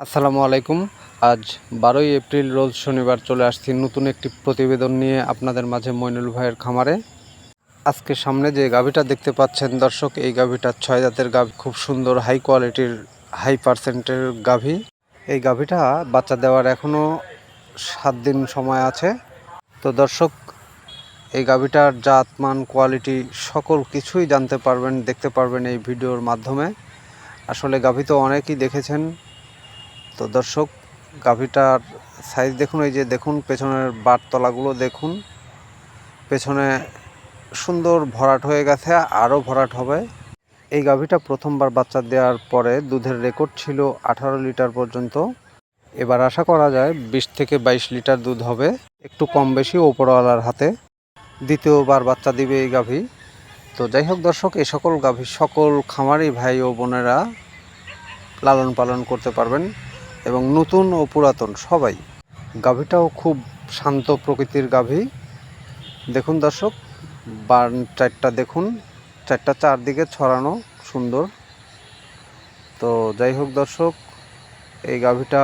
আসসালামু আলাইকুম। আজ বারোই এপ্রিল, রোজ শনিবার চলে আসছি নতুন একটি প্রতিবেদন নিয়ে আপনাদের মাঝে মইনুল ভাইয়ের খামারে। আজকে সামনে যে গাভিটা দেখতে পাচ্ছেন দর্শক, এই গাভিটা ছয় জাতের গাভি, খুব সুন্দর হাই কোয়ালিটির হাই পার্সেন্টের গাভি। এই গাভিটা বাচ্চা দেওয়ার এখনও সাত দিন সময় আছে। তো দর্শক, এই গাভিটার জাত, মান কোয়ালিটি সকল কিছুই জানতে পারবেন, দেখতে পারবেন এই ভিডিওর মাধ্যমে। আসলে গাভি তো অনেকেই দেখেছেন তো দর্শক, গাভিটার সাইজ দেখুন, এই যে দেখুন, পেছনের বারতলাগুলো দেখুন। পেছনে সুন্দর ভরাট হয়ে গেছে, আরও ভরাট হবে। এই গাভীটা প্রথমবার বাচ্চা দেওয়ার পরে দুধের রেকর্ড ছিল আঠারো লিটার পর্যন্ত। এবার আশা করা যায় বিশ থেকে বাইশ লিটার দুধ হবে, একটু কম বেশি ওপরওয়ালার হাতে। দ্বিতীয়বার বাচ্চা দিবে এই গাভী। তো যাই হোক দর্শক এই সকল গাভী সকল খামারি ভাই ও বোনেরা লালন পালন করতে পারবেন। এবং নতুন ও পুরাতন সবাই। গাভীটাও খুব শান্ত প্রকৃতির গাভী। দেখুন দর্শক, বার্ন চারটা দেখুন, চারটা চারদিকে ছড়ানো সুন্দর। তো যাই হোক দর্শক, এই গাভীটা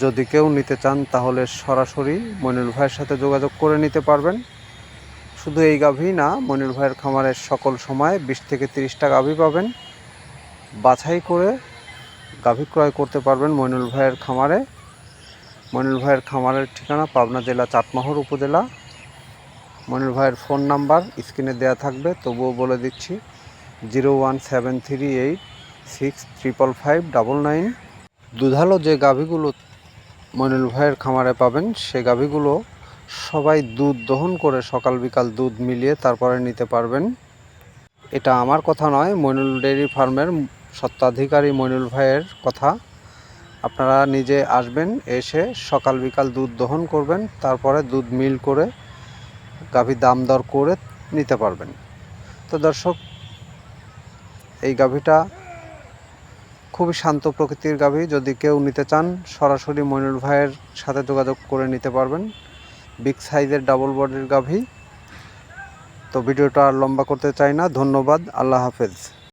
যদি কেউ নিতে চান তাহলে সরাসরি মইনুল ভাইয়ের সাথে যোগাযোগ করে নিতে পারবেন। শুধু এই গাভী না মইনুল ভাইয়ের খামারের সকল সময় বিশ থেকে তিরিশটা গাভী পাবেন। বাছাই করে গাভী ক্রয় করতে পারবেন মইনুল ভাইয়ের খামারে। মইনুল ভাইয়ের খামারের ঠিকানা পাবনা জেলা চাটমোহর উপজেলা। মইনুল ভাইয়ের ফোন নাম্বার স্ক্রিনে দেওয়া থাকবে, তবুও বলে দিচ্ছি, zero one seven three eight six triple five double nine দুধালো যে গাভীগুলো মইনুল ভাইয়ের খামারে পাবেন, সে গাভীগুলো সবাই দুধ দহন করে সকাল বিকাল দুধ মিলিয়ে তারপরে নিতে পারবেন। এটা আমার কথা নয়, মইনুল ডেয়ারি ফার্মের সত্ত্বাধিকারী মইনুল ভাইয়ের কথা। আপনারা নিজে আসবেন, এসে সকাল বিকাল দুধ দহন করবেন, তারপরে দুধ মিল করে গাভী দাম দর করে নিতে পারবেন। তো দর্শক, এই গাভীটা খুবই শান্ত প্রকৃতির গাভী। যদি কেউ নিতে চান, সরাসরি মইনুল ভাইয়ের সাথে যোগাযোগ করে নিতে পারবেন। বিগ সাইজের ডাবল বডির গাভী। তো ভিডিওটা আর লম্বা করতে চাই না। ধন্যবাদ। আল্লাহ হাফেজ।